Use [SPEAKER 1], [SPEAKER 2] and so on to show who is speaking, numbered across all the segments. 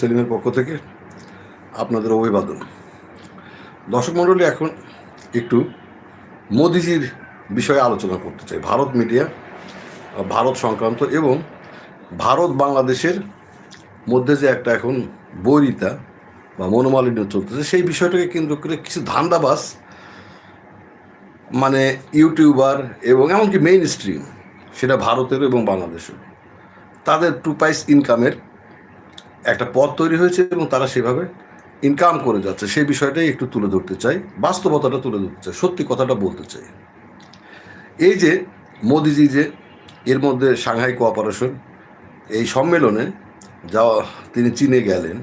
[SPEAKER 1] সেলিমের পক্ষ থেকে আপনাদের অভিবাদন। দর্শক মণ্ডলী, এখন একটু মোদিজির বিষয়ে আলোচনা করতে চাই। ভারত মিডিয়া, ভারত সংক্রান্ত এবং ভারত বাংলাদেশের মধ্যে যে একটা এখন বৈরিতা বা মনোমালিন্য চলতেছে, সেই বিষয়টাকে কেন্দ্র করে কিছু ধান্দাবাস মানে ইউটিউবার এবং এমনকি মেইন স্ট্রিম সেটা ভারতের এবং বাংলাদেশের, তাদের টু পাইস ইনকামের একটা পথ তৈরি হয়েছে এবং তারা সেভাবে ইনকাম করে যাচ্ছে। সেই বিষয়টাই একটু তুলে ধরতে চাই। বাস্তবতাটা তুলে ধরতে চাই, সত্যি কথাটা বলতে চাই। এই যে মোদিজি যে এর মধ্যে সাংহাই কোঅপারেশন, এই সম্মেলনে যাওয়া তিনি চীনে গেলেন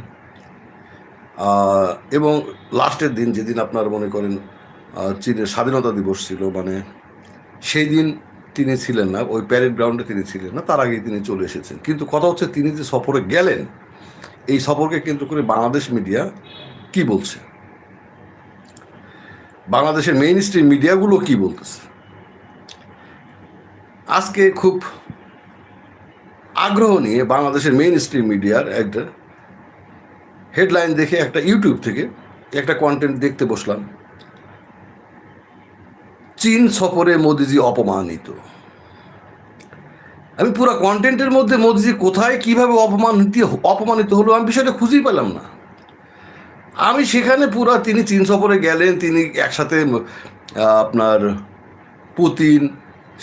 [SPEAKER 1] এবং লাস্টের দিন যেদিন আপনার মনে করেন চীনের স্বাধীনতা দিবস ছিল মানে সেই দিন তিনি ছিলেন না, ওই প্যারেড গ্রাউন্ডে তিনি ছিলেন না, তার আগেই তিনি চলে এসেছেন। কিন্তু কথা হচ্ছে তিনি যে সফরে গেলেন এই সফরকে কেন্দ্র করে বাংলাদেশ মিডিয়া কি বলছে? বাংলাদেশের মেইন স্ট্রিম মিডিয়াগুলো কি বলতেছে? আজকে খুব আগ্রহ নিয়ে বাংলাদেশের মেইন স্ট্রিম মিডিয়ার একটা হেডলাইন দেখে একটা ইউটিউব থেকে একটা কন্টেন্ট দেখতে বসলাম। চীন সফরে মোদিজি অপমানিত। আমি পুরো কন্টেন্টের মধ্যে মোদিজি কোথায়, কীভাবে অপমানিত অপমানিত হলো, আমি বিষয়টা খুঁজেই পেলাম না। আমি সেখানে পুরা তিনি চীন সফরে গেলেন, তিনি একসাথে আপনার পুতিন,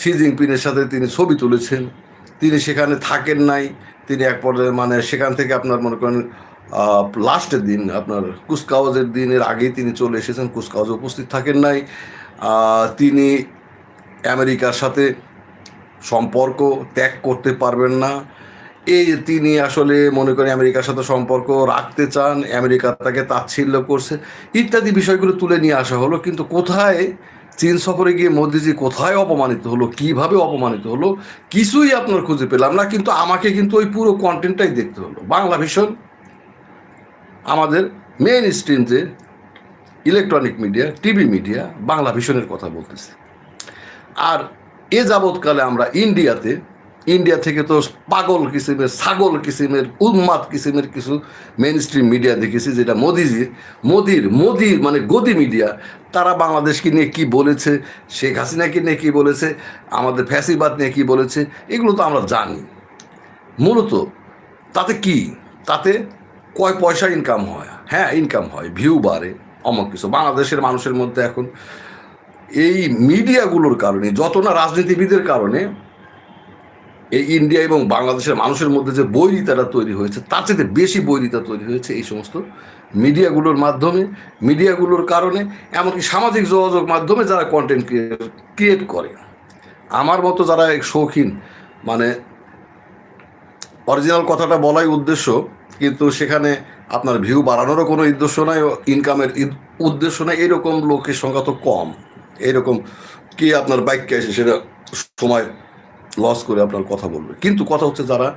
[SPEAKER 1] শি জিনপিংয়ের সাথে তিনি ছবি তুলেছেন। তিনি সেখানে থাকেন নাই, তিনি এক পর্যায়ে মানে সেখান থেকে আপনার মনে করেন লাস্টের দিন, আপনার কুচকাওয়াজের দিনের আগেই তিনি চলে এসেছেন, কুচকাওয়াজে উপস্থিত থাকেন নাই। তিনি আমেরিকার সাথে সম্পর্ক ত্যাগ করতে পারবেন না। এই তিনি আসলে মনে করেন আমেরিকার সাথে সম্পর্ক রাখতে চান, আমেরিকা তাকে তাচ্ছিল্য করছে, ইত্যাদি বিষয়গুলো তুলে নিয়ে আসা হলো। কিন্তু কোথায় চীন সফরে গিয়ে মোদিজি কোথায় অপমানিত হলো, কীভাবে অপমানিত হলো, কিছুই আপনার খুঁজে পেলাম না। কিন্তু আমাকে কিন্তু ওই পুরো কন্টেন্টটাই দেখতে হলো। বাংলা ভীষণ আমাদের মেইন স্ট্রিম যে electronic media TV media Bangla ভীষণের কথা বলতেছে। আর এ যাবৎকালে আমরা ইন্ডিয়াতে, ইন্ডিয়া থেকে তো পাগল কিসিমের, ছাগল কিসিমের, উন্মাদ কিসিমের কিছু মেন স্ট্রিম মিডিয়া দেখেছি, যেটা মোদিজির মোদির মোদির মানে গদি মিডিয়া তারা বাংলাদেশকে নিয়ে কি বলেছে, শেখ হাসিনাকে নিয়ে কী বলেছে, আমাদের ফ্যাসিবাদ নিয়ে কি বলেছে, এগুলো তো আমরা জানি। মূলত তাতে কি? তাতে কয় পয়সা ইনকাম হয়? হ্যাঁ ইনকাম হয় ভিউ বাড়ে, অমক কিছু। বাংলাদেশের মানুষের মধ্যে এখন এই মিডিয়াগুলোর কারণে, যত না রাজনীতিবিদের কারণে, এই ইন্ডিয়া এবং বাংলাদেশের মানুষের মধ্যে যে বৈরিতাটা তৈরি হয়েছে, তার চেয়ে বেশি বৈরিতা তৈরি হয়েছে এই সমস্ত মিডিয়াগুলোর মাধ্যমে, মিডিয়াগুলোর কারণে, এমনকি সামাজিক যোগাযোগ মাধ্যমে যারা কন্টেন্ট ক্রিয়েট করে। আমার মতো যারা এক শৌখিন মানে অরিজিনাল কথাটা বলাই উদ্দেশ্য, কিন্তু সেখানে আপনার ভিউ বাড়ানোরও কোনো উদ্দেশ্য নাই ইনকামের উদ্দেশ্য নাই, এরকম লোকের সংখ্যা তো কম। এরকম কে আপনার বাইককে এসে সেটা সময় লস করে আপনার কথা বলবে। কিন্তু কথা হচ্ছে যারা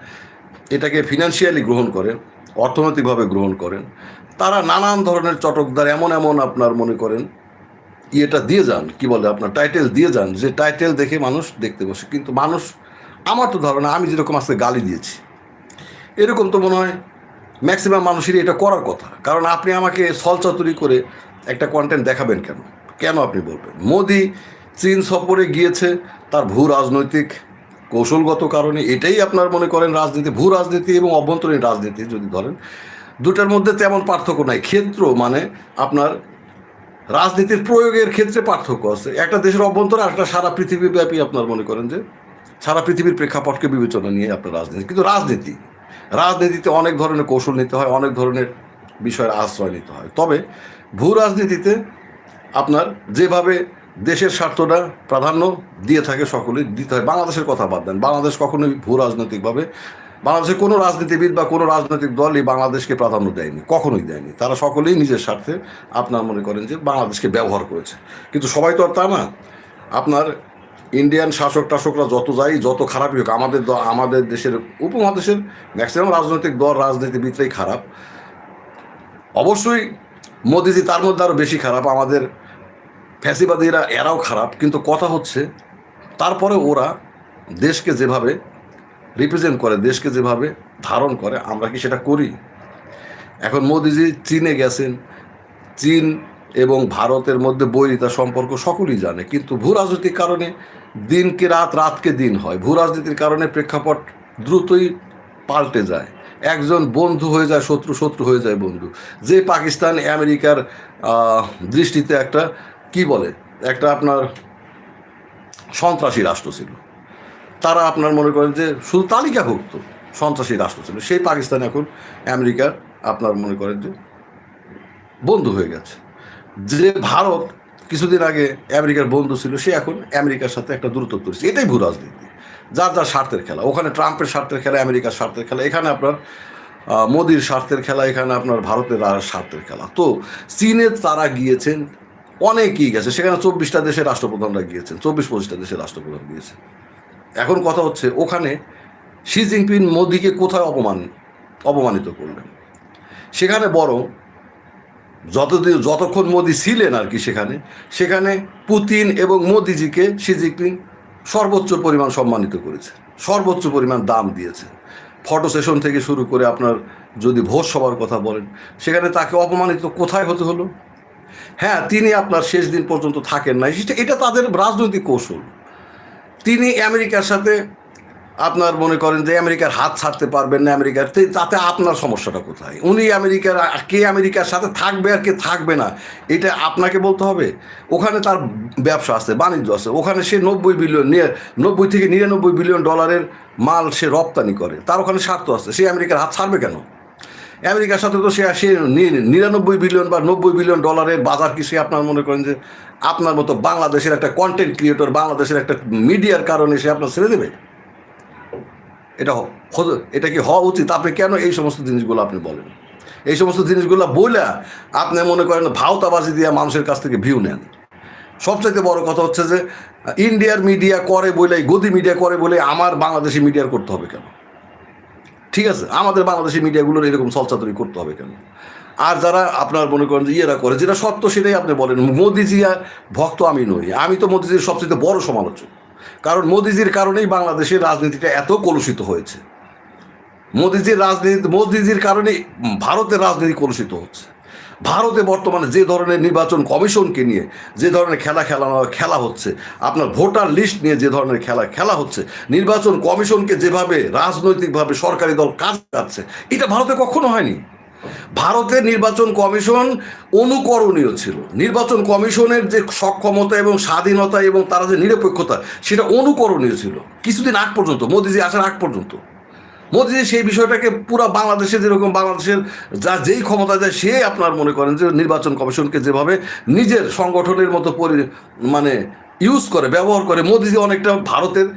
[SPEAKER 1] এটাকে ফিনান্সিয়ালি গ্রহণ করেন অর্থনৈতিকভাবে গ্রহণ করেন, তারা নানান ধরনের চটকদার, এমন এমন আপনার মনে করেন, ইয়েটা দিয়ে যান, কি বলে, আপনার টাইটেল দিয়ে যান, যে টাইটেল দেখে মানুষ দেখতে বসে। কিন্তু মানুষ, আমার তো ধারণা, আমি যেরকম আজকে গালি দিয়েছি, এরকম তো মনে হয় ম্যাক্সিমাম মানুষেরই এটা করার কথা। কারণ আপনি আমাকে সলচাতুরি করে একটা কন্টেন্ট দেখাবেন কেন? কেন আপনি বলবেন? মোদি চীন সফরে গিয়েছে, তার ভূ রাজনৈতিক কৌশলগত কারণে এটাই আপনার মনে করেন রাজনীতি, ভূ রাজনীতি এবং অভ্যন্তরীণ রাজনীতি যদি ধরেন, দুটার মধ্যে তেমন পার্থক্য নাই। ক্ষেত্র মানে আপনার রাজনীতির প্রয়োগের ক্ষেত্রে পার্থক্য আছে। একটা দেশের অভ্যন্তরে একটা সারা পৃথিবীব্যাপী আপনার মনে করেন যে, সারা পৃথিবীর প্রেক্ষাপটকে বিবেচনা নিয়ে আপনার রাজনীতি। কিন্তু রাজনীতি, রাজনীতিতে অনেক ধরনের কৌশল নিতে হয়, অনেক ধরনের বিষয়ের আশ্রয় নিতে হয়। তবে ভূ রাজনীতিতে আপনার যেভাবে দেশের স্বার্থটা প্রাধান্য দিয়ে থাকে সকলেই দিতে হয়। বাংলাদেশের কথা বাদ দেন। বাংলাদেশ কখনোই ভূ রাজনৈতিকভাবে বাংলাদেশের কোনো রাজনীতিবিদ বা কোনো রাজনৈতিক দলই বাংলাদেশকে প্রাধান্য দেয়নি, কখনোই দেয়নি। তারা সকলেই নিজের স্বার্থে আপনার মনে করেন যে বাংলাদেশকে ব্যবহার করেছে। কিন্তু সবাই তো আর তা না। আপনার ইন্ডিয়ান শাসক টাসকরা যত যাই, যত খারাপই হোক, আমাদের আমাদের দেশের উপমহাদেশের ম্যাক্সিমাম রাজনৈতিক দল, রাজনীতিবিদরাই খারাপ। অবশ্যই মোদিজি তার মধ্যে আরও বেশি খারাপ। আমাদের ফ্যাসিবাদীরা এরাও খারাপ, কিন্তু কথা হচ্ছে তারপরে ওরা দেশকে যেভাবে রিপ্রেজেন্ট করে, দেশকে যেভাবে ধারণ করে, আমরা কি সেটা করি? এখন মোদিজি চীনে গেছেন। চীন এবং ভারতের মধ্যে বৈরিতা সম্পর্ক সকলেই জানে, কিন্তু ভূ রাজনৈতিক কারণে দিনকে রাত, রাতকে দিন হয়। ভূ রাজনীতির কারণে প্রেক্ষাপট দ্রুতই পাল্টে যায়। একজন বন্ধু হয়ে যায়, শত্রু শত্রু হয়ে যায় বন্ধু। যে পাকিস্তান, আমেরিকার দৃষ্টিতে একটা কি বলে? একটা আপনার সন্ত্রাসী রাষ্ট্র ছিল। তারা আপনার মনে করেন যে শুধু তালিকাভুক্ত সন্ত্রাসী রাষ্ট্র ছিল। সেই পাকিস্তান এখন আমেরিকার আপনার মনে করেন যে বন্ধু হয়ে গেছে। যে ভারত কিছুদিন আগে আমেরিকার বন্ধু ছিল, সে এখন আমেরিকার সাথে একটা দূরত্ব করেছে। এটাই ভূ রাজনীতি। যার যার স্বার্থের খেলা। ওখানে ট্রাম্পের স্বার্থের খেলা, আমেরিকার স্বার্থের খেলা, এখানে আপনার মোদির স্বার্থের খেলা, এখানে আপনার ভারতের স্বার্থের খেলা। তো চীনে তারা গিয়েছেন অনেকেই গেছে। সেখানে চব্বিশটা দেশের রাষ্ট্রপ্রধানরা গিয়েছেন চব্বিশ পঁচিশটা দেশের রাষ্ট্রপ্রধান গিয়েছে এখন কথা হচ্ছে, ওখানে শি জিনপিং মোদিকে কোথায় অপমান, অপমানিত করলেন? সেখানে বরং যতদিন যতক্ষণ মোদি ছিলেন আর কি সেখানে সেখানে পুতিন এবং মোদিজিকে শি জিনপিং সর্বোচ্চ পরিমাণ সম্মানিত করেছে, সর্বোচ্চ পরিমাণ দাম দিয়েছে। ফটো সেশন থেকে শুরু করে আপনার যদি ভোজ সভার কথা বলেন, সেখানে তাকে অপমানিত কোথায় হতে হলো? হ্যাঁ তিনি আপনার শেষ দিন পর্যন্ত থাকেন না। এটা তাদের রাজনৈতিক কৌশল। তিনি আমেরিকার সাথে আপনার মনে করেন যে আমেরিকার হাত ছাড়তে পারবেন না আমেরিকার তাতে আপনার সমস্যাটা কোথায়? উনি আমেরিকার, কে আমেরিকার সাথে থাকবে আর কে থাকবে না, এটা আপনাকে বলতে হবে? ওখানে তার ব্যবসা আছে, বাণিজ্য আছে। ওখানে সে নব্বই বিলিয়ন নব্বই থেকে নিরানব্বই বিলিয়ন ডলারের মাল সে রপ্তানি করে। তার ওখানে স্বার্থ আছে। সে আমেরিকার হাত ছাড়বে কেন? আমেরিকার সাথে তো সে সে নিরানব্বই বিলিয়ন বা নব্বই বিলিয়ন ডলারের বাজার কি সে আপনার মনে করেন যে আপনার মতো বাংলাদেশের একটা কন্টেন্ট ক্রিয়েটর বাংলাদেশের একটা মিডিয়ার কারণে সে আপনার ছেড়ে দেবে? এটা এটা কি হওয়া উচিত? আপনি কেন এই সমস্ত জিনিসগুলো আপনি বলেন? এই সমস্ত জিনিসগুলো বলে আপনি মনে করেন ভাওতাবাজি দিয়ে মানুষের কাছ থেকে ভিউ নেন। সবচাইতে বড় কথা হচ্ছে যে ইন্ডিয়ার মিডিয়া করে বলে গদি মিডিয়া করে বলে আমার বাংলাদেশি মিডিয়ার করতে হবে কেন? ঠিক আছে, আমাদের বাংলাদেশি মিডিয়াগুলোর এরকম চলচাতরি করতে হবে কেন? আর যারা আপনার মনে করেন যে ইয়েরা করে, যেটা সত্য সেটাই আপনি বলেন। মোদিজি আর ভক্ত আমি নই। আমি তো মোদিজির সবচেয়ে বড় সমালোচক। কারণ মোদিজির কারণেই বাংলাদেশের রাজনীতিটা এত কলুষিত হয়েছে। মোদিজির রাজনীতি, মোদিজির কারণেই ভারতের রাজনীতি কলুষিত হচ্ছে। ভারতে বর্তমানে যে ধরনের নির্বাচন কমিশনকে নিয়ে যে ধরনের খেলা খেলানো, খেলা হচ্ছে, আপনার ভোটার লিস্ট নিয়ে যে ধরনের খেলা খেলা হচ্ছে, নির্বাচন কমিশনকে যেভাবে রাজনৈতিকভাবে সরকারি দল কাজ করছে, এটা ভারতে কখনো হয়নি। ভারতের নির্বাচন কমিশন অনুকরণীয় ছিল। নির্বাচন কমিশনের যে সক্ষমতা এবং স্বাধীনতা এবং তারা যে নিরপেক্ষতা, সেটা অনুকরণীয় ছিল। কিছুদিন আগ পর্যন্ত, মোদিজি আসার আগ পর্যন্ত। মোদিজি সেই বিষয়টাকে পুরো বাংলাদেশে যেরকম বাংলাদেশের যা যেই ক্ষমতা যায় সে আপনার মনে করেন যে নির্বাচন কমিশনকে যেভাবে নিজের সংগঠনের মতো পরি মানে ইউজ করে ব্যবহার করে মোদিজি অনেকটা ভারতের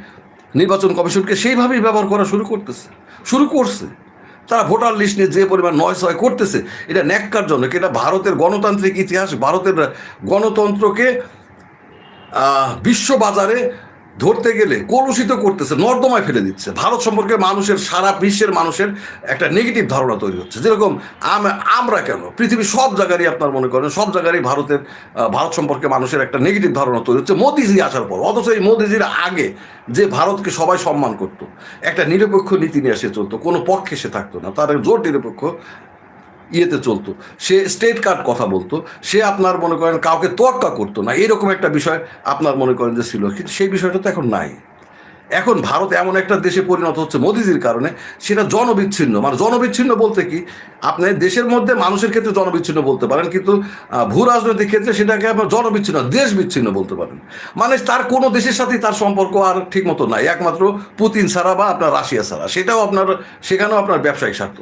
[SPEAKER 1] নির্বাচন কমিশনকে সেইভাবেই ব্যবহার করা শুরু করতেছে শুরু করছে। তারা ভোটার লিস্ট নিয়ে যে পরিমাণ নয় ছয় করতেছে এটা ন্যাক্কার জন্য। এটা ভারতের গণতান্ত্রিক ইতিহাস ভারতের গণতন্ত্রকে আহ, বিশ্ববাজারে ধরতে গেলে কলুষিত করতেছে, নর্দমায় ফেলে দিচ্ছে। ভারত সম্পর্কে মানুষের, সারা বিশ্বের মানুষের একটা নেগেটিভ ধারণা তৈরি হচ্ছে। যেরকম আম- আমরা কেন? পৃথিবীর সব জায়গারই আপনার মনে করেন, সব জায়গারই ভারতের ভারত সম্পর্কে মানুষের একটা নেগেটিভ ধারণা তৈরি হচ্ছে মোদিজি আসার পর। অথচ এই মোদিজির আগে যে ভারতকে সবাই সম্মান করত, একটা নিরপেক্ষ নীতি নিয়ে সে চলতো, কোনো পক্ষে সে থাকতো না। তার জোর নিরপেক্ষ ইয়েতে চলতো। সে স্টেট কার্ড কথা বলতো। সে আপনার মনে করেন কাউকে তোয়াক্কা করতো না। এরকম একটা বিষয় আপনার মনে করেন যে ছিল। কিন্তু সেই বিষয়টা তো এখন নাই। এখন ভারত এমন একটা দেশে পরিণত হচ্ছে মোদিজির কারণে, সেটা জনবিচ্ছিন্ন। মানে জনবিচ্ছিন্ন বলতে কি? আপনি দেশের মধ্যে মানুষের ক্ষেত্রে জনবিচ্ছিন্ন বলতে পারেন, কিন্তু ভূ রাজনৈতিক ক্ষেত্রে সেটাকে আপনার জনবিচ্ছিন্ন দেশ বিচ্ছিন্ন বলতে পারেন। মানে তার কোনো দেশের সাথেই তার সম্পর্ক আর ঠিক মতো নাই। একমাত্র পুতিন ছাড়া বা আপনার রাশিয়া ছাড়া। সেটাও আপনার, সেখানেও আপনার ব্যবসায়িক স্বার্থ।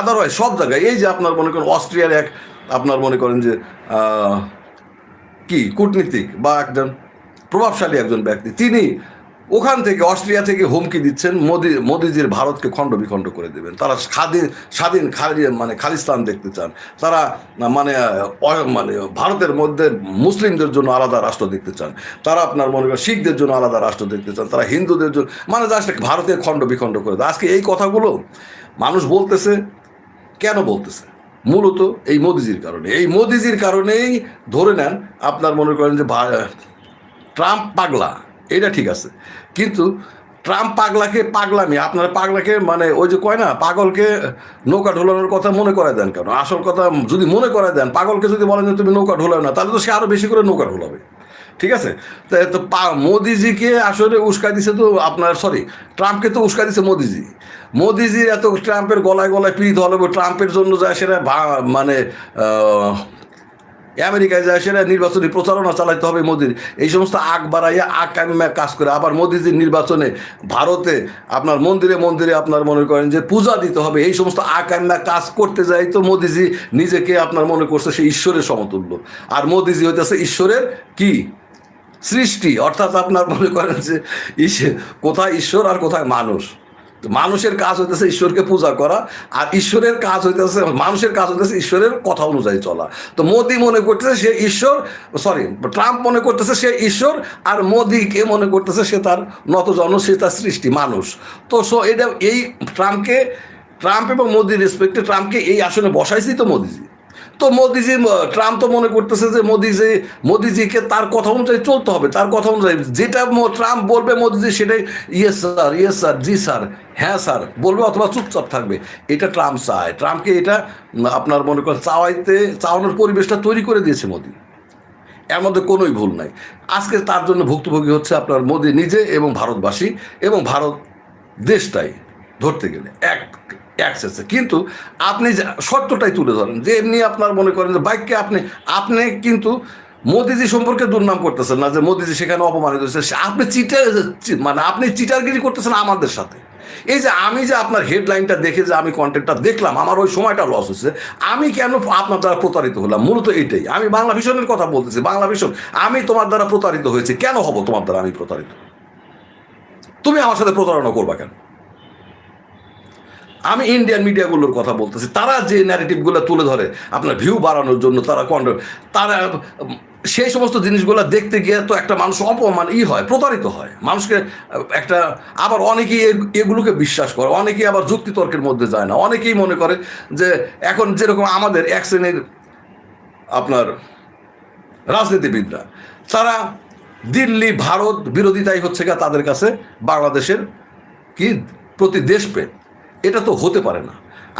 [SPEAKER 1] আদারওয়াইজ সব জায়গায়, এই যে আপনার মনে করেন অস্ট্রিয়ার এক, আপনার মনে করেন যে কি, কূটনীতিক বা একজন প্রভাবশালী একজন ব্যক্তি, তিনি ওখান থেকে, অস্ট্রিয়া থেকে হুমকি দিচ্ছেন, মোদি, মোদিজির ভারতকে খণ্ড বিখণ্ড করে দেবেন। তারা স্বাধীন স্বাধীন খালি মানে খালিস্তান দেখতে চান। তারা মানে মানে ভারতের মধ্যে মুসলিমদের জন্য আলাদা রাষ্ট্র দেখতে চান। তারা আপনার মনে করেন শিখদের জন্য আলাদা রাষ্ট্র দেখতে চান। তারা হিন্দুদের জন্য মানে জাস্ট ভারতের খণ্ড বিখণ্ড করে আজকে এই কথাগুলো মানুষ বলতেছে কেন বলতেছে মূলত এই মোদিজির কারণে। এই মোদিজির কারণেই ধরে নেন আপনার মনে করেন যে ট্রাম্প পাগলা। এটা ঠিক আছে। কিন্তু ট্রাম্প পাগলাকে পাগলামি, আপনার পাগলাকে মানে ওই যে কয় না, পাগলকে নৌকা ঢোলানোর কথা মনে করে দেন কেন? আসল কথা যদি মনে করে দেন, পাগলকে যদি বলেন যে তুমি নৌকা ঢোলাও না, তাহলে তো সে আরও বেশি করে নৌকা ঢোলাবে। ঠিক আছে? তা মোদিজিকে আসলে উস্কা দিছে তো আপনার সরি ট্রাম্পকে তো উস্কা দিছে মোদিজি। মোদিজির এত ট্রাম্পের গলায় গলায় পীড়িত হলে ট্রাম্পের জন্য যায় সেটা মানে আমেরিকায় যায় সেটা নির্বাচনী প্রচারণা চালাইতে হবে মোদির। এই সমস্ত আগ বাড়াইয়া, আগ কামিমা কাজ করে আবার মোদিজির নির্বাচনে ভারতে আপনার মন্দিরে মন্দিরে আপনার মনে করেন যে পূজা দিতে হবে, এই সমস্ত আগ কামিমা কাজ করতে যাই তো মোদিজি নিজেকে আপনার মনে করছে সে ঈশ্বরের সমতুল্য। আর মোদিজি হইতেছে ঈশ্বরের কি? সৃষ্টি, অর্থাৎ আপনার মনে করেন যে ঈশ্বর কোথায় ঈশ্বর আর কোথায় মানুষ। মানুষের কাজ হইতেছে ঈশ্বরকে পূজা করা, আর ঈশ্বরের কাজ হইতেছে, মানুষের কাজ হইতেছে ঈশ্বরের কথা অনুযায়ী চলা। তো মোদি মনে করতেছে সে ঈশ্বর সরি ট্রাম্প মনে করতেছে সে ঈশ্বর, আর মোদিকে মনে করতেছে সে তার নত নতজন, সে তার সৃষ্টি, মানুষ। তো সো এটা এই ট্রাম্পকে, ট্রাম্প এবং মোদির রেসপেক্টে ট্রাম্পকে এই আসনে বসাইছি তো মোদিজি। তো মোদিজি ট্রাম্প তো মনে করতেছে যে মোদিজি, মোদিজিকে তার কথা অনুযায়ী চলতে হবে, তার কথা অনুযায়ী। যেটা ট্রাম্প বলবে মোদিজি সেটাই ইয়েস স্যার ইয়েস স্যার জি, স্যার হ্যাঁ স্যার, বলবে অথবা চুপচাপ থাকবে। এটা ট্রাম্প চায়। ট্রাম্পকে এটা আপনার মনে করেন চাওয়াইতে, চাওয়ানোর পরিবেশটা তৈরি করে দিয়েছে মোদি। এর মধ্যে কোনোই ভুল নাই। আজকে তার জন্য ভুক্তভোগী হচ্ছে আপনার মোদি নিজে এবং ভারতবাসী এবং ভারত দেশটাই ধরতে গেলে। এক অ্যাক্সেসে কিন্তু আপনি সত্যটাই তুলে ধরেন। যে এমনি আপনার মনে করেন যে বাইককে আপনি আপনি কিন্তু মোদিজি সম্পর্কে দুর্নাম করতেছেন না যে মোদিজি সেখানে অপমানিত হয়েছে। আপনি চিটার মানে আপনি চিটারগিরি করতেছেন আমাদের সাথে। এই যে আমি যে আপনার হেডলাইনটা দেখে যে আমি কন্টেন্টটা দেখলাম, আমার ওই সময়টা লস হচ্ছে আমি কেন আপনার দ্বারা প্রতারিত হলাম? মূলত এটাই আমি বাংলা ভীষণের কথা বলতেছি। বাংলা ভীষণ আমি তোমার দ্বারা প্রতারিত হয়েছি। কেন হব তোমার দ্বারা আমি প্রতারিত? তুমি আমার সাথে প্রতারণা করবা কেন? আমি ইন্ডিয়ান মিডিয়াগুলোর কথা বলতেছি। তারা যে ন্যারেটিভগুলো তুলে ধরে, আপনার ভিউ বাড়ানোর জন্য তারা কন্ড তারা, সেই সমস্ত জিনিসগুলো দেখতে গিয়ে তো একটা মানুষ অপমান, ই হয়, প্রতারিত হয়। মানুষকে, একটা, আবার অনেকেই এগুলোকে বিশ্বাস করে, অনেকেই আবার যুক্তিতর্কের মধ্যে যায় না। অনেকেই মনে করে যে, এখন যেরকম আমাদের এক শ্রেণির আপনার রাজনীতিবিদরা, তারা দিল্লি, ভারত বিরোধিতাই হচ্ছে গা তাদের কাছে বাংলাদেশের কি, প্রতি দেশ দেশপ্রেম। এটা তো হতে পারে না।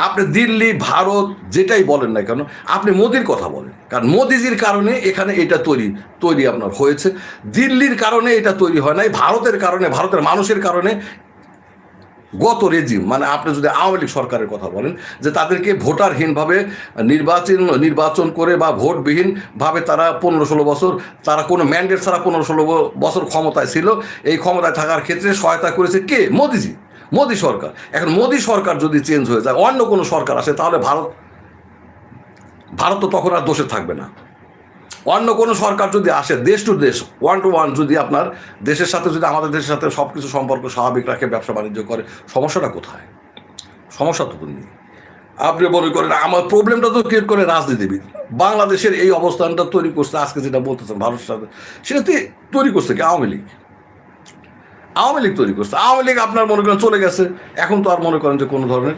[SPEAKER 1] আপনি দিল্লি, ভারত যেটাই বলেন না কেন, আপনি মোদির কথা বলেন। কারণ মোদিজির কারণে এখানে এটা তৈরি তৈরি আপনার হয়েছে। দিল্লির কারণে এটা তৈরি হয় নাই, ভারতের কারণে, ভারতের মানুষের কারণে গত রেজিম মানে আপনি যদি আওয়ামী লীগ সরকারের কথা বলেন, যে তাদেরকে ভোটারহীনভাবে নির্বাচন নির্বাচন করে বা ভোটবিহীনভাবে তারা পনেরো ষোলো বছর, তারা কোনো ম্যান্ডেট ছাড়া পনেরো ষোলো বছর ক্ষমতায় ছিল, এই ক্ষমতায় থাকার ক্ষেত্রে সহায়তা করেছে কে? মোদিজি। মোদি সরকার। এখন মোদি সরকার যদি চেঞ্জ হয়ে যায়, অন্য কোনো সরকার আসে, তাহলে ভারত ভারত তো তখন আর দোষে থাকবে না। অন্য কোনো সরকার যদি আসে, দেশ টু দেশ ওয়ান টু ওয়ান যদি আপনার দেশের সাথে, যদি আমাদের দেশের সাথে সব কিছু সম্পর্ক স্বাভাবিক রাখে, ব্যবসা বাণিজ্য করে, সমস্যাটা কোথায়? সমস্যা তো নেই। আপনি মনে করেন, আমার প্রবলেমটা তো ক্রিয়েট করে রাজনীতিবিদ। বাংলাদেশের এই অবস্থানটা তৈরি করছে, আজকে যেটা বলতেছেন, ভারতের সাথে, সেটা তৈরি করছে কি? আওয়ামী লীগ। আওয়ামী লীগ তৈরি করছে। আওয়ামী লীগ আপনার মনে করেন চলে গেছে। এখন তো আর মনে করেন যে কোনো ধরনের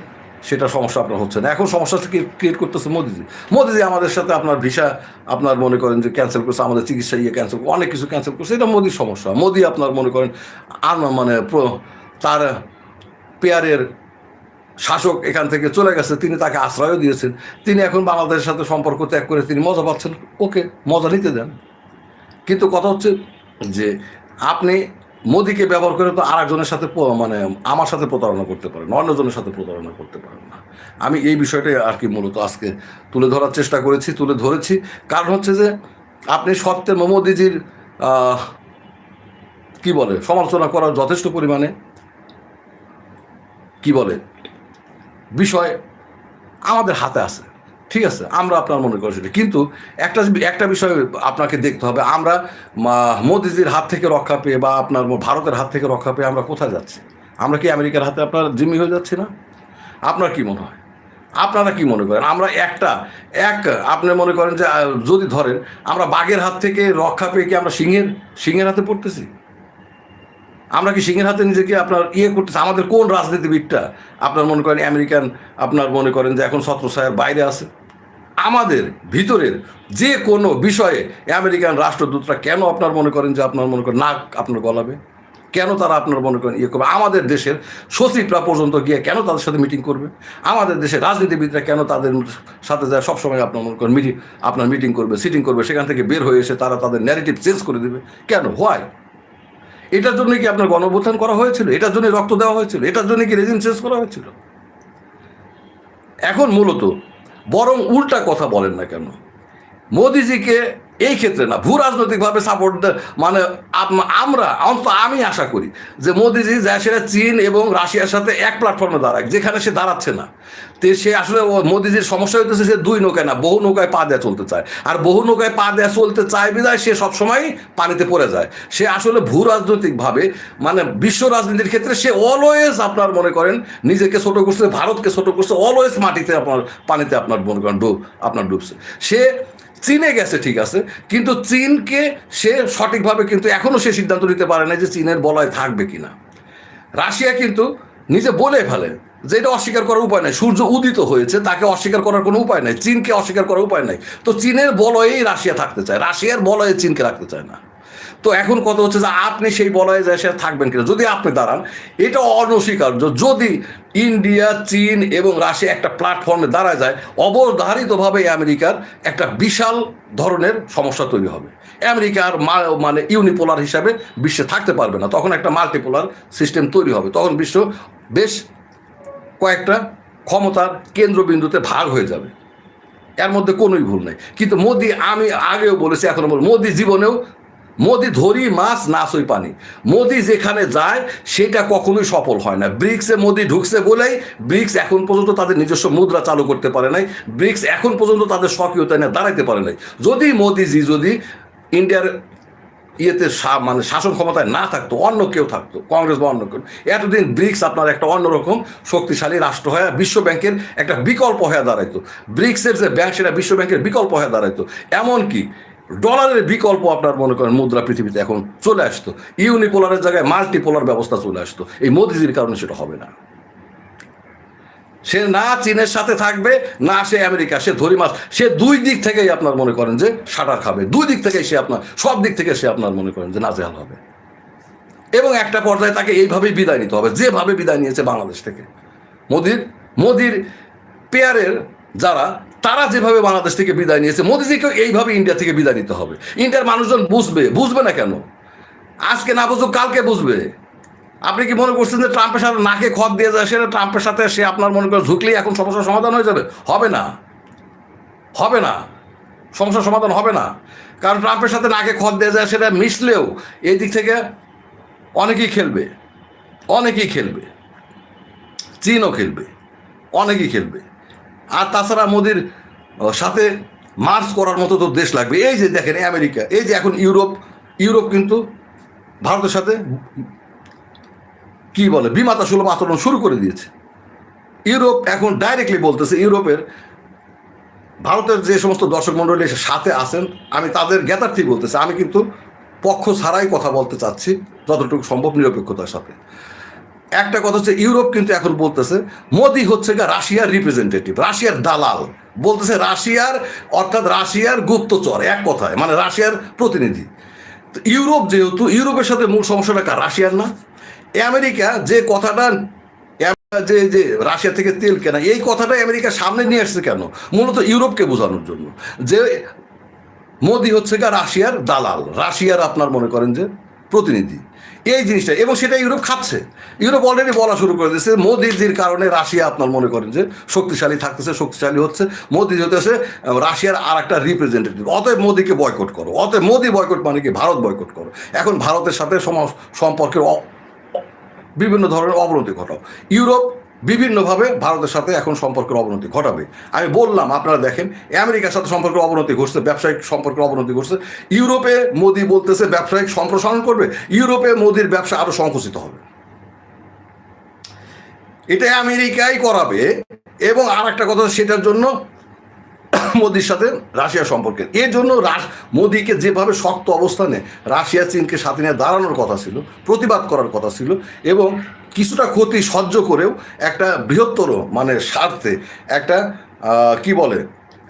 [SPEAKER 1] সেটা সমস্যা আপনার হচ্ছে না। এখন সমস্যা ক্রিয়েট করতেছে মোদিজি। মোদিজি আমাদের সাথে আপনার ভিসা, আপনার মনে করেন যে ক্যান্সেল করছে, আমাদের চিকিৎসা ইয়ে ক্যান্সেল অনেক কিছু ক্যান্সেল করছে। এটা মোদির সমস্যা। মোদি আপনার মনে করেন আর মানে তার পেয়ারের শাসক এখান থেকে চলে গেছে, তিনি তাকে আশ্রয়ও দিয়েছেন। তিনি এখন বাংলাদেশের সাথে সম্পর্ক ত্যাগ করে তিনি মজা পাচ্ছেন। ওকে, মজা নিতে দেন। কিন্তু কথা হচ্ছে যে আপনি মোদিকে ব্যবহার করে তো আরেকজনের সাথে মানে আমার সাথে প্রতারণা করতে পারেন অন্যজনের সাথে প্রতারণা করতে পারেন না। আমি এই বিষয়টাই আর কি মূলত আজকে তুলে ধরার চেষ্টা করেছি তুলে ধরেছি। কারণ হচ্ছে যে আপনি সত্যের মোদিজির আহ, কি বলে সমালোচনা করার যথেষ্ট পরিমাণে কি বলে বিষয় আমাদের হাতে আছে। ঠিক আছে, আমরা আপনার মনে করি সেটা কিন্তু একটা একটা বিষয় আপনাকে দেখতে হবে, আমরা মোদিজির হাত থেকে রক্ষা পেয়ে বা আপনার ভারতের হাত থেকে রক্ষা পেয়ে আমরা কোথায় যাচ্ছি? আমরা কি আমেরিকার হাতে আপনার জিম্মি হয়ে যাচ্ছি না? আপনার কি মনে হয়? আপনারা কি মনে করেন? আমরা একটা, এক, আপনি মনে করেন যে যদি ধরেন, আমরা বাঘের হাত থেকে রক্ষা পেয়ে কি আমরা সিংহের সিংহের হাতে পড়তেছি? আমরা কি সিংহের হাতে নিজেকে আপনার ইয়ে করতেছি? আমাদের কোন রাজনীতিবিদটা আপনার মনে করেন, আমেরিকান আপনার মনে করেন যে, এখন ছত্রছায়ার বাইরে আছে? আমাদের ভিতরের যে কোনো বিষয়ে আমেরিকান রাষ্ট্রদূতরা কেন আপনার মনে করেন যে আপনার মনে করেন নাক আপনার গলাবে? কেন তারা আপনার মনে করেন ইয়ে করবে? আমাদের দেশের সচিবরা পর্যন্ত গিয়ে কেন তাদের সাথে মিটিং করবে? আমাদের দেশের রাজনীতিবিদরা কেন তাদের সাথে যায় সবসময় আপনার মনে করেন মিটিং আপনার মিটিং করবে সিটিং করবে, সেখান থেকে বের হয়ে এসে তারা তাদের ন্যারেটিভ চেঞ্জ করে দেবে। কেন? হোয়াই এটার জন্য কি আপনার গণঅভ্যুত্থান করা হয়েছিল? এটার জন্য রক্ত দেওয়া হয়েছিল? এটার জন্য কি রেজিম চেঞ্জ করা হয়েছিল? এখন মূলত বরং উল্টা কথা বলেন না কেন? মোদিজিকে এই ক্ষেত্রে না, ভূ রাজনৈতিকভাবে সাপোর্ট মানে আমরা, অন্তত আমি আশা করি যে মোদিজি যায় সেটা চীন এবং রাশিয়ার সাথে এক প্ল্যাটফর্মে দাঁড়ায় যেখানে সে দাঁড়াচ্ছে না। তো সে আসলে মোদিজির সমস্যা হইতেছে সে দুই নৌকায় না, বহু নৌকায় পা দেয়া চলতে চায়। আর বহু নৌকায় পা দেয়া চলতে চায় বিদায় সে সবসময় পানিতে পড়ে যায়। সে আসলে ভূ রাজনৈতিকভাবে মানে বিশ্ব রাজনীতির ক্ষেত্রে সে অলওয়েজ আপনার মনে করেন, নিজেকে ছোটো করছে, ভারতকে ছোটো করছে অলওয়েজ মাটিতে আপনার, পানিতে আপনার মনে করেন ডুব, আপনার ডুবছে। সে চীনে গেছে, ঠিক আছে। কিন্তু চীনকে সে সঠিকভাবে কিন্তু এখনও সে সিদ্ধান্ত নিতে পারে না যে চীনের বলয় থাকবে কিনা। রাশিয়া কিন্তু নিজে বলে ফেলে যে এটা অস্বীকার করার উপায় নাই। সূর্য উদিত হয়েছে, তাকে অস্বীকার করার কোনো উপায় নাই। চীনকে অস্বীকার করার উপায় নাই। তো চীনের বলয়েই রাশিয়া থাকতে চায়। রাশিয়ার বলয়ে চীনকে রাখতে চায় না। তো এখন কথা হচ্ছে যে আপনি সেই বলয়ে যায় সে থাকবেন কিনা। যদি আপনি দাঁড়ান, এটা অনস্বীকার্য। যদি ইন্ডিয়া, চীন এবং রাশিয়া একটা প্ল্যাটফর্মে দাঁড়ায় যায়, অবধারিতভাবে আমেরিকার একটা বিশাল ধরনের সমস্যা তৈরি হবে। আমেরিকার মানে ইউনিপোলার হিসাবে বিশ্বে থাকতে পারবে না। তখন একটা মাল্টিপোলার সিস্টেম তৈরি হবে। তখন বিশ্ব বেশ কয়েকটা ক্ষমতার কেন্দ্রবিন্দুতে ভাগ হয়ে যাবে। এর মধ্যে কোনোই ভুল নেই। কিন্তু মোদি, আমি আগেও বলেছি, এখনও বল মোদি জীবনেও মোদি ধরি মাছ নাচই পানি। মোদি যেখানে যায়, সেটা কখনোই সফল হয় না। ব্রিক্সে মোদি ঢুকছে বলেই ব্রিক্স এখন পর্যন্ত তাদের নিজস্ব মুদ্রা চালু করতে পারে নাই। ব্রিক্স এখন পর্যন্ত তাদের সক্রিয়তা নিয়ে দাঁড়াইতে পারে নাই। যদি মোদিজি, যদি ইন্ডিয়ার ইয়েতে মানে শাসন ক্ষমতায় না থাকতো, অন্য কেউ থাকতো, কংগ্রেস বা অন্য কেউ, এতদিন ব্রিক্স আপনার একটা অন্যরকম শক্তিশালী রাষ্ট্র হয়ে বিশ্ব ব্যাংকের একটা বিকল্প হয়ে দাঁড়াইতো। ব্রিক্সের যে ব্যাংক সেটা বিশ্ব ব্যাংকের বিকল্প হয়ে দাঁড়াইতো। এমনকি ডলারের বিকল্প আপনার মনে করেন মুদ্রা পৃথিবীতে এখন চলে আসতো। ইউনিপোলারের জায়গায় মাল্টিপোলার ব্যবস্থা চলে আসতো। এই মোদিজির কারণে সেটা হবে না। সে না চীনের সাথে থাকবে, না সে আমেরিকা, সে ধরি মাছ। সে দুই দিক থেকেই আপনার মনে করেন যে সাঁটার খাবে। দুই দিক থেকেই সে আপনার, সব দিক থেকে সে আপনার মনে করেন যে নাজেহাল হবে। এবং একটা পর্যায়ে তাকে এইভাবেই বিদায় নিতে হবে, যেভাবে বিদায় নিয়েছে বাংলাদেশ থেকে। মোদির মোদির পেয়ারের যারা তারা যেভাবে বাংলাদেশ থেকে বিদায় নিয়েছে, মোদিজিকেও এইভাবে ইন্ডিয়া থেকে বিদায় নিতে হবে। ইন্ডিয়ার মানুষজন বুঝবে বুঝবে না কেন? আজকে না বুঝুক, কালকে বুঝবে। আপনি কি মনে করছেন যে ট্রাম্পের সাথে নাকে খত দিয়ে যায়, সেটা ট্রাম্পের সাথে সে আপনার মনে করে ঝুঁকলেই এখন সমস্যার সমাধান হয়ে যাবে? হবে না। হবে না। সমস্যার সমাধান হবে না। কারণ ট্রাম্পের সাথে নাকে খত দিয়ে যায়, সেটা মিশলেও এই দিক থেকে অনেকেই খেলবে। অনেকেই খেলবে। চীনও খেলবে। অনেকেই খেলবে। আর তাছাড়া মোদির সাথে মার্চ করার মতো তো দেশ লাগবে। এই যে দেখেন আমেরিকা, এই যে এখন ইউরোপ ইউরোপ কিন্তু ভারতের সাথে কি বলে বিমাতা সুলভ আচরণ শুরু করে দিয়েছে। ইউরোপ এখন ডাইরেক্টলি বলতেছে, ইউরোপের ভারতের যে সমস্ত দর্শক মণ্ডলী এসে সাথে আছেন, আমি তাদের জ্ঞাতার্থী বলতেছি, আমি কিন্তু পক্ষ ছাড়াই কথা বলতে চাচ্ছি, যতটুকু সম্ভব নিরপেক্ষতার সাথে। একটা কথা হচ্ছে, ইউরোপ কিন্তু এখন বলতেছে, মোদি হচ্ছে গা রাশিয়ার রিপ্রেজেন্টেটিভ রাশিয়ার দালাল। বলতেছে রাশিয়ার, অর্থাৎ রাশিয়ার গুপ্তচর, এক কথায় মানে রাশিয়ার প্রতিনিধি। ইউরোপ যেহেতু, ইউরোপের সাথে মূল সমস্যাটা কার? রাশিয়ার না? আমেরিকা যে কথাটা যে যে রাশিয়া থেকে তেল কেনা, এই কথাটা আমেরিকা সামনে নিয়ে আসছে কেন? মূলত ইউরোপকে বোঝানোর জন্য। যে মোদি হচ্ছে গা রাশিয়ার দালাল, রাশিয়ার আপনার মনে করেন যে প্রতিনিধি। এই জিনিসটা, এবং সেটা ইউরোপ খাচ্ছে। ইউরোপ অলরেডি বলা শুরু করে দিচ্ছে মোদিজির কারণে রাশিয়া আপনার মনে করেন যে শক্তিশালী থাকতেছে, শক্তিশালী হচ্ছে। মোদি হতেছে রাশিয়ার আর একটা রিপ্রেজেন্টেটিভ অতএব মোদিকে বয়কট করো। অতএব মোদি বয়কট মানে কি? ভারত বয়কট করো। এখন ভারতের সাথে সম- সম্পর্কের বিভিন্ন ধরনের অবনতি ঘটাও। ইউরোপ বিভিন্নভাবে ভারতের সাথে এখন সম্পর্কের অবনতি ঘটাবে। আমি বললাম, আপনারা দেখেন, আমেরিকার সাথে সম্পর্কের অবনতি ঘটছে, ব্যবসায়িক সম্পর্কের অবনতি ঘটছে। ইউরোপে মোদি বলতেছে, ব্যবসায়িক সম্প্রসারণ করবে। ইউরোপে মোদির ব্যবসা আরও সংকুচিত হবে। এটা আমেরিকাই করাবে, এবং আর একটা কথা সেটার জন্য মোদির সাথে রাশিয়া সম্পর্কে এর জন্য মোদিকে যেভাবে শক্ত অবস্থানে রাশিয়া, চীনকে সাথে নিয়ে দাঁড়ানোর কথা ছিল, প্রতিবাদ করার কথা ছিল, এবং কিছুটা ক্ষতি সহ্য করেও একটা বৃহত্তর মানে স্বার্থে একটা কি বলে,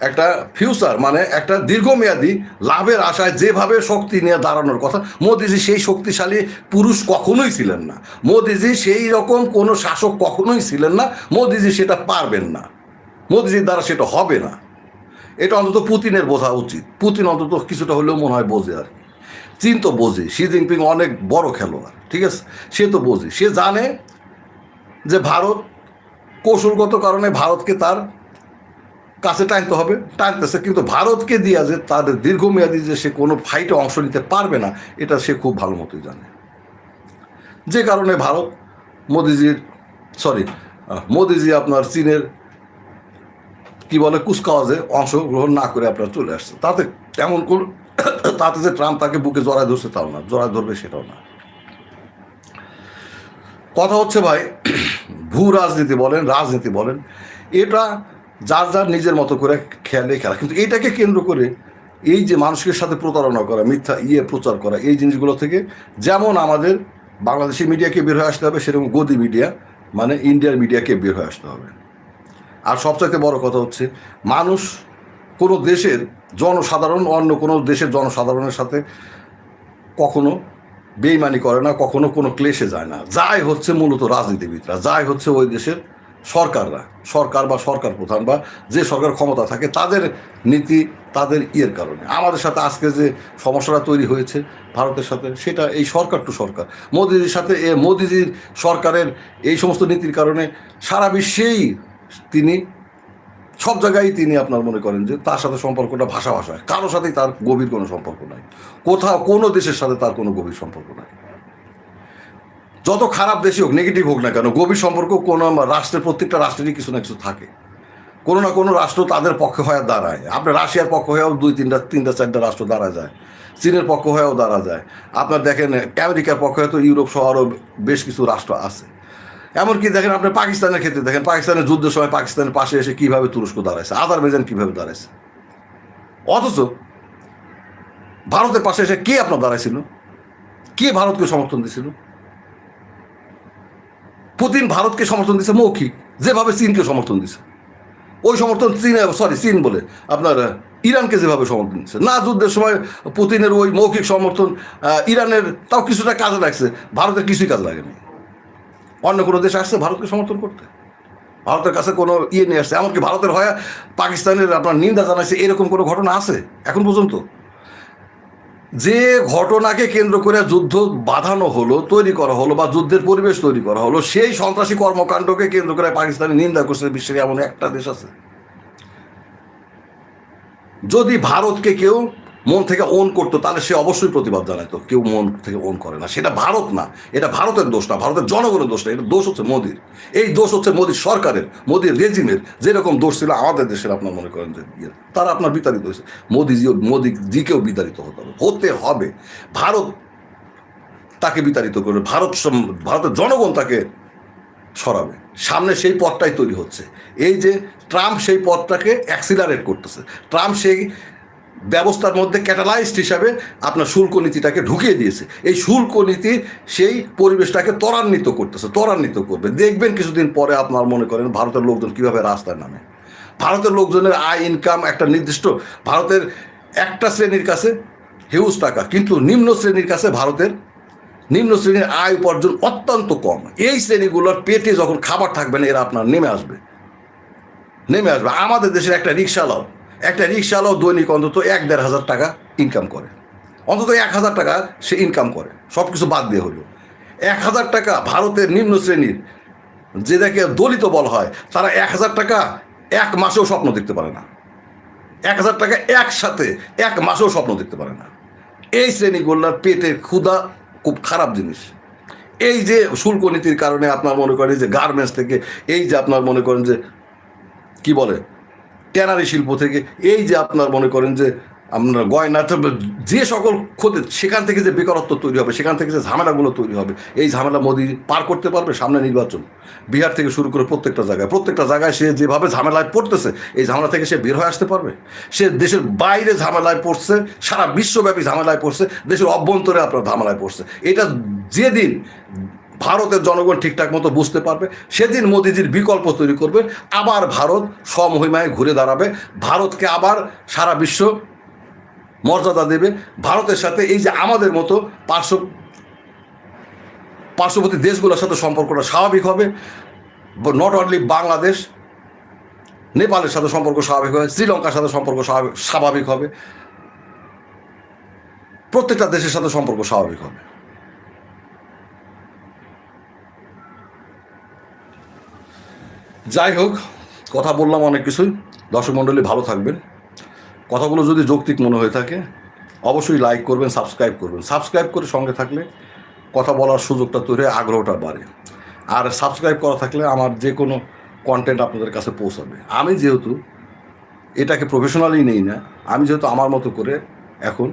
[SPEAKER 1] একটা ফিউচার মানে একটা দীর্ঘমেয়াদী লাভের আশায় যেভাবে শক্তি নিয়ে দাঁড়ানোর কথা, মোদিজি সেই শক্তিশালী পুরুষ কখনোই ছিলেন না। মোদিজি সেই রকম কোনো শাসক কখনোই ছিলেন না, মোদিজি সেটা পারবেন না। মোদিজির দ্বারা সেটা হবে না। এটা অন্তত পুতিনের বোঝা উচিত। পুতিন অন্তত কিছুটা হলেও মনে হয় বোঝে আর চীন তো বোঝে শি জিনপিং অনেক বড় খেলোয়াড়, ঠিক আছে? সে তো বোঝে। সে জানে যে ভারত কৌশলগত কারণে ভারতকে তার কাছে টানতে হবে, টানতেছে। কিন্তু ভারতকে দিয়া যে তাদের দীর্ঘমেয়াদী যে সে কোনো ফাইটে অংশ নিতে পারবে না, এটা সে খুব ভালো মতোই জানে। যে কারণে ভারত মোদিজির সরি মোদিজি আপনার চীনের কি বলে কুচকাওয়াজে অংশগ্রহণ না করে আপনার চলে আসছে। তাতে তেমন কোন তাতে যে ট্রাম্প তাকে বুকে জড়ায় ধরছে তাও না, জড়ায় ধরবে সেটাও না। কথা হচ্ছে ভাই, ভূ রাজনীতি বলেন রাজনীতি বলেন, এটা যার যার নিজের মতো করে খেলে খেলা কিন্তু এটাকে কেন্দ্র করে এই যে মানুষের সাথে প্রতারণা করা, মিথ্যা ইয়ে প্রচার করা, এই জিনিসগুলো থেকে যেমন আমাদের বাংলাদেশি মিডিয়াকে বের হয়ে আসতে হবে, সেরকম গদি মিডিয়া মানে ইন্ডিয়ার মিডিয়াকে বের হয়ে আসতে হবে। আর সবচাইতে বড় কথা হচ্ছে, মানুষ কোনো দেশের জনসাধারণ, অন্য কোনো দেশের জনসাধারণের সাথে কখনো বেইমানি করে না, কখনো কোনো ক্লেশে যায় না। যাই হচ্ছে মূলত রাজনীতিবিদরা, যাই হচ্ছে ওই দেশের সরকাররা, সরকার বা সরকার প্রধান বা যে সরকার ক্ষমতা থাকে, তাদের নীতি, তাদের ইয়ের কারণে। আমাদের সাথে আজকে যে সমস্যাটা তৈরি হয়েছে ভারতের সাথে, সেটা এই সরকার টু সরকার। মোদিজির সাথে, এ মোদিজির সরকারের এই সমস্ত নীতির কারণে সারা বিশ্বেই তিনি সব জায়গায় তিনি আপনার মনে করেন যে তার সাথে সম্পর্কটা ভাষা ভাষায় কারোর সাথেই তার গভীর কোনো সম্পর্ক নাই। কোথাও, কোনো দেশের সাথে তার কোনো গভীর সম্পর্ক নাই। যত খারাপ দেশই হোক নেগেটিভ হোক না কেন, গভীর সম্পর্ক কোনো রাষ্ট্রের, প্রত্যেকটা রাষ্ট্রেরই কিছু না কিছু থাকে। কোনো না কোনো রাষ্ট্র তাদের পক্ষে হয়ে দাঁড়ায়। আপনার রাশিয়ার পক্ষ হয়েও দুই, তিনটা তিনটা, চারটা রাষ্ট্র দাঁড়া যায়। চীনের পক্ষ হয়েও দাঁড়া যায়। আপনার দেখেন, আমেরিকার পক্ষে হয়তো ইউরোপ সহ আরও বেশ কিছু রাষ্ট্র আছে। এমনকি দেখেন আপনি পাকিস্তানের ক্ষেত্রে দেখেন, পাকিস্তানের যুদ্ধের সময় পাকিস্তানের পাশে এসে কীভাবে তুরস্ক দাঁড়াইছে, আজারবাইজান কীভাবে দাঁড়াইছে? অথচ ভারতের পাশে এসে কে আপনার দাঁড়াইছিল? কে ভারতকে সমর্থন দিছিল? পুতিন ভারতকে সমর্থন দিছে মৌখিক, যেভাবে চীনকে সমর্থন দিছে। ওই সমর্থন চীন সরি চীন বলে, আপনার ইরানকে যেভাবে সমর্থন দিচ্ছে না যুদ্ধের সময় পুতিনের ওই মৌখিক সমর্থন ইরানের তাও কিছুটা কাজে লাগছে, ভারতের কিছুই কাজে লাগেনি। অন্য কোনো দেশ আসছে ভারতকে সমর্থন করতে। ভারতের কাছে কোনো ইয়ে নিয়ে আসছে। এমনকি ভারতের হয় পাকিস্তানের আপনার নিন্দা জানাইছে, এরকম কোনো ঘটনা আছে এখন পর্যন্ত? যে ঘটনাকে কেন্দ্র করে যুদ্ধ বাঁধানো হলো, তৈরি করা হলো বা যুদ্ধের পরিবেশ তৈরি করা হলো, সেই সন্ত্রাসী কর্মকাণ্ডকে কেন্দ্র করে পাকিস্তানের নিন্দা করছে, বিশ্বের এমন একটা দেশ আছে। যদি ভারতকে কেউ মন থেকে ওন করতো তাহলে সে অবশ্যই প্রতিবাদ জানাতো। কেউ মন থেকে ওন করে না। সেটা ভারত না। এটা ভারতের দোষ না। ভারতের জনগণের দোষ না। এটা দোষ হচ্ছে মোদির। এই দোষ হচ্ছে মোদির সরকারের মোদির রেজিমের। যেরকম দোষ ছিল আমাদের দেশের আপনার মনে করেন যে ইয়ে, তারা আপনার বিতাড়িত হয়েছে। মোদিজিও মোদিজিকেও বিতাড়িত হতে হবে। হতে হবে। ভারত তাকে বিতাড়িত করবে। ভারত ভারতের জনগণ তাকে সরাবে। সামনে সেই পথটাই তৈরি হচ্ছে। এই যে ট্রাম্প সেই পথটাকে অ্যাক্সিলারেট করতেছে। ট্রাম্প সেই ব্যবস্থার মধ্যে ক্যাটালাইজড হিসাবে আপনার শুল্ক নীতিটাকে ঢুকিয়ে দিয়েছে। এই শুল্ক নীতি সেই পরিবেশটাকে ত্বরান্বিত করতেছে, ত্বরান্বিত করবে। দেখবেন কিছুদিন পরে আপনার মনে করেন ভারতের লোকজন কীভাবে রাস্তায় নামে। ভারতের লোকজনের আয় ইনকাম একটা নির্দিষ্ট ভারতের একটা শ্রেণির কাছে হিউজ টাকা, কিন্তু নিম্ন শ্রেণির কাছে ভারতের নিম্ন শ্রেণির আয় উপার্জন অত্যন্ত কম। এই শ্রেণীগুলোর পেটে যখন খাবার থাকবে না, এরা আপনার নেমে আসবে। নেমে আসবে। আমাদের দেশের একটা রিক্সাওয়ালাও একটা রিক্সাওয়ালাও দৈনিক অন্তত এক দেড় হাজার টাকা ইনকাম করে। অন্তত এক হাজার টাকা সে ইনকাম করে। সব কিছু বাদ দিয়ে হলো। এক হাজার টাকা ভারতের নিম্ন শ্রেণির যেটাকে দলিত বলা হয়, তারা এক হাজার টাকা এক মাসেও স্বপ্ন দেখতে পারে না। এক হাজার টাকা একসাথে এক মাসেও স্বপ্ন দেখতে পারে না। এই শ্রেণীগুলোর পেটের ক্ষুধা খুব খারাপ জিনিস। এই যে শুল্ক নীতির কারণে আপনার মনে করেন যে গার্মেন্টস থেকে, এই যে আপনার মনে করেন যে, কি বলে? ট্যানারি শিল্প থেকে, এই যে আপনার মনে করেন যে আপনার গয়না যে সকল ক্ষতি, সেখান থেকে যে বেকারত্ব তৈরি হবে, সেখান থেকে যে ঝামেলাগুলো তৈরি হবে, এই ঝামেলা মোদি পার করতে পারবে সামনে নির্বাচন। বিহার থেকে শুরু করে প্রত্যেকটা জায়গায় প্রত্যেকটা জায়গায় সে যেভাবে ঝামেলায় পড়তেছে, এই ঝামেলা থেকে সে বের হয়ে আসতে পারবে? সে দেশের বাইরে ঝামেলায় পড়ছে, সারা বিশ্বব্যাপী ঝামেলায় পড়ছে, দেশের অভ্যন্তরে আপনার ঝামেলায় পড়ছে। এটা যেদিন ভারতের জনগণ ঠিকঠাক মতো বুঝতে পারবে। সেদিন মোদিজির বিকল্প তৈরি করবে। আবার ভারত স্বমহিমায় ঘুরে দাঁড়াবে। ভারতকে আবার সারা বিশ্ব মর্যাদা দেবে। ভারতের সাথে এই যে আমাদের মতো পার্শ্ব পার্শ্ববর্তী দেশগুলোর সাথে সম্পর্কটা স্বাভাবিক হবে। নট অনলি বাংলাদেশ, নেপালের সাথে সম্পর্ক স্বাভাবিক হবে, শ্রীলঙ্কার সাথে সম্পর্ক স্বাভাবিক স্বাভাবিক হবে। প্রত্যেকটা দেশের সাথে সম্পর্ক স্বাভাবিক হবে। যাই হোক, কথা বললাম অনেক কিছুই। দর্শক মণ্ডলী, ভালো থাকবেন। কথাগুলো যদি যৌক্তিক মনে হয়ে থাকে, অবশ্যই লাইক করবেন সাবস্ক্রাইব করবেন। সাবস্ক্রাইব করে সঙ্গে থাকলে কথা বলার সুযোগটা তৈরি আগ্রহটা বাড়ে। আর সাবস্ক্রাইব করা থাকলে আমার যে কোনো কন্টেন্ট আপনাদের কাছে পৌঁছাবে। আমি যেহেতু এটাকে প্রফেশনালি নেই না, আমি যেহেতু আমার মতো করে এখন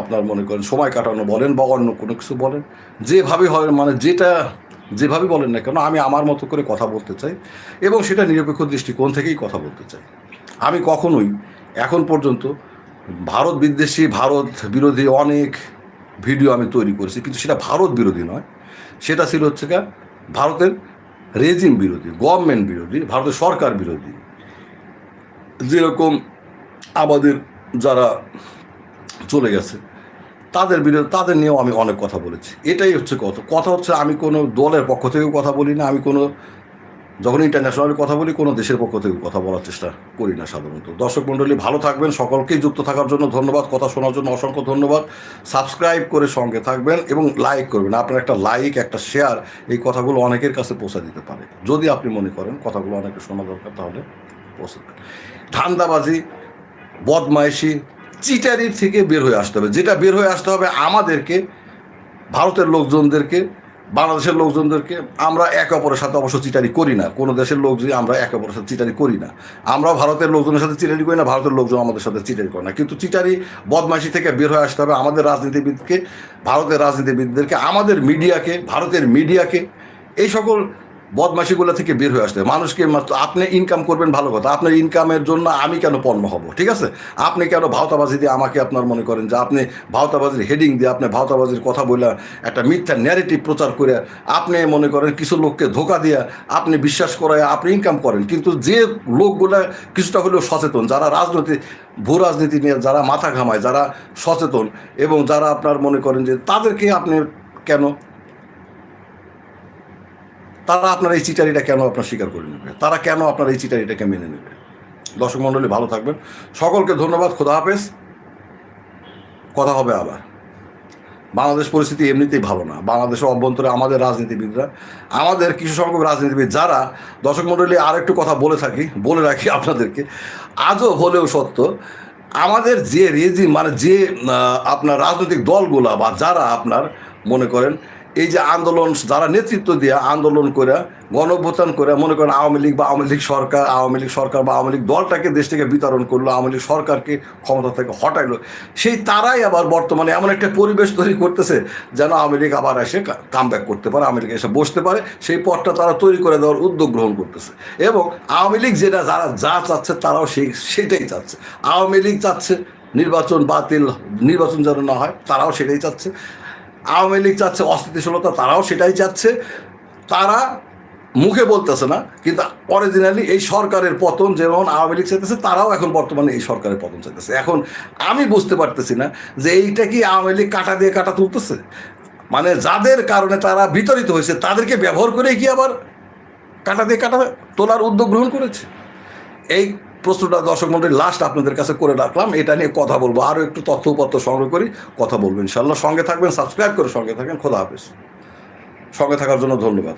[SPEAKER 1] আপনার মনে করেন সময় কাটানো বলেন বা অন্য কোনো কিছু বলেন, যেভাবে হয় মানে যেটা যেভাবে বলেন না কেন, আমি আমার মতো করে কথা বলতে চাই এবং সেটা নিরপেক্ষ দৃষ্টিকোণ থেকেই কথা বলতে চাই। আমি কখনোই এখন পর্যন্ত ভারত বিদ্বেষী, ভারত বিরোধী অনেক ভিডিও আমি তৈরি করেছি, কিন্তু সেটা ভারত বিরোধী নয়। সেটা ছিল হচ্ছে গা ভারতের রেজিম বিরোধী, গভর্নমেন্ট বিরোধী, ভারতের সরকার বিরোধী। যেরকম আমাদের যারা চলে গেছে তাদের বিরুদ্ধে, তাদের নিয়েও আমি অনেক কথা বলেছি। এটাই হচ্ছে কথা। কথা হচ্ছে আমি কোনো দলের পক্ষ থেকেও কথা বলি না, আমি কোনো, যখন ইন্টারন্যাশনাল কথা বলি, কোনো দেশের পক্ষ থেকে কথা বলার চেষ্টা করি না সাধারণত। দর্শক মণ্ডলী, ভালো থাকবেন, সকলকেই যুক্ত থাকার জন্য ধন্যবাদ, কথা শোনার জন্য অসংখ্য ধন্যবাদ। সাবস্ক্রাইব করে সঙ্গে থাকবেন এবং লাইক করবেন। আপনার একটা লাইক একটা শেয়ার এই কথাগুলো অনেকের কাছে পৌঁছে দিতে পারে। যদি আপনি মনে করেন কথাগুলো অনেকে শোনা দরকার, তাহলে পৌঁছে দেবেন ধান্দাবাজি, বদমাইশি চিটারির থেকে বের হয়ে আসতে হবে। যেটা বের হয়ে আসতে হবে আমাদেরকে, ভারতের লোকজনদেরকে, বাংলাদেশের লোকজনদেরকে। আমরা একে অপরের সাথে অবশ্য চিটারি করি না। কোনো দেশের লোক যদি আমরা একে অপরের সাথে চিটারি করি না। আমরাও ভারতের লোকজনের সাথে চিটারি করি না, ভারতের লোকজন আমাদের সাথে চিটারি করে না। কিন্তু চিটারি বদমাইশি থেকে বের হয়ে আসতে হবে আমাদের রাজনীতিবিদকে, ভারতের রাজনীতিবিদদেরকে, আমাদের মিডিয়াকে, ভারতের মিডিয়াকে। এই সকল বদমাশিগুলো থেকে বের হয়ে আসতে মানুষকে আপনি ইনকাম করবেন ভালো কথা। আপনার ইনকামের জন্য আমি কেন পণ্য হব, ঠিক আছে? আপনি কেন ভাওতাবাজি দিয়ে আমাকে আপনার মনে করেন যে আপনি ভাওতাবাজির হেডিং দিয়ে আপনি ভাওতাবাজির কথা বলে একটা মিথ্যা ন্যারেটিভ প্রচার করে আপনি মনে করেন কিছু লোককে ধোকা দিয়ে আপনি বিশ্বাস করায় আপনি ইনকাম করেন। কিন্তু যে লোকগুলা কিছুটা হলেও সচেতন, যারা রাজনীতি ভূ রাজনীতি নিয়ে যারা মাথা ঘামায়, যারা সচেতন এবং যারা আপনার মনে করেন যে তাদেরকে আপনি কেন তারা আপনার এই চিটারিটা কেন আপনার স্বীকার করে নেবে? তারা কেন আপনার এই চিটারিটাকে মেনে নেবে? দর্শক মণ্ডলী, ভালো থাকবেন। সকলকে ধন্যবাদ, খোদা হাফেজ। কথা হবে আবার। বাংলাদেশ পরিস্থিতি এমনিতেই ভালো না। বাংলাদেশের অভ্যন্তরে আমাদের রাজনীতিবিদরা, আমাদের কিছু সংখ্যক রাজনীতিবিদ যারা, দর্শক মণ্ডলী আর একটু কথা বলে থাকি, বলে রাখি আপনাদেরকে, আজও হলেও সত্য, আমাদের যে রেজিম মানে যে আপনার রাজনৈতিক দলগুলা বা যারা আপনার মনে করেন এই যে আন্দোলন, যারা নেতৃত্ব দিয়ে আন্দোলন করে, গণভ্যুত্থান করে, মনে করেন আওয়ামী লীগ বা আওয়ামী লীগ সরকার, আওয়ামী লীগ সরকার বা আওয়ামী লীগ দলটাকে দেশ থেকে বিতরণ করল, আওয়ামী লীগ সরকারকে ক্ষমতা থেকে হটাইলো, সেই তারাই আবার বর্তমানে এমন একটা পরিবেশ তৈরি করতেছে যেন আওয়ামী লীগ আবার এসে কাম ব্যাক করতে পারে, আওয়ামী লীগ এসে বসতে পারে, সেই পথটা তারা তৈরি করে দেওয়ার উদ্যোগ গ্রহণ করতেছে। এবং আওয়ামী লীগ যেটা, যারা যা চাচ্ছে তারাও সেই, সেটাই চাচ্ছে। আওয়ামী লীগ চাচ্ছে নির্বাচন বাতিল, নির্বাচন যেন না হয়, তারাও সেটাই চাচ্ছে। আওয়ামী লীগ চাচ্ছে, অস্থিতিশীলতা, তারাও সেটাই চাচ্ছে। তারা মুখে বলতেছে না, কিন্তু অরিজিনালি এই সরকারের পতন যেমন আওয়ামী লীগ চাইতেছে, তারাও এখন বর্তমানে এই সরকারের পতন চাইতেছে। এখন আমি বুঝতে পারতেছি না যে এইটা কি আওয়ামী লীগ কাটা দিয়ে কাটা তুলতেছে? মানে যাদের কারণে তারা বিতরিত হয়েছে, তাদেরকে ব্যবহার করে কি আবার কাটা দিয়ে কাটা তোলার উদ্যোগ গ্রহণ করেছে? এই প্রশ্নটা দর্শক মন্ডলী লাস্ট আপনাদের কাছে করে রাখলাম। এটা নিয়ে কথা বলব। আরও একটু তথ্যপত্র সংগ্রহ করি, কথা বলব ইনশাল্লাহ সঙ্গে থাকবেন সাবস্ক্রাইব করে সঙ্গে থাকেন খোদা হাফেজ। সঙ্গে থাকার জন্য ধন্যবাদ।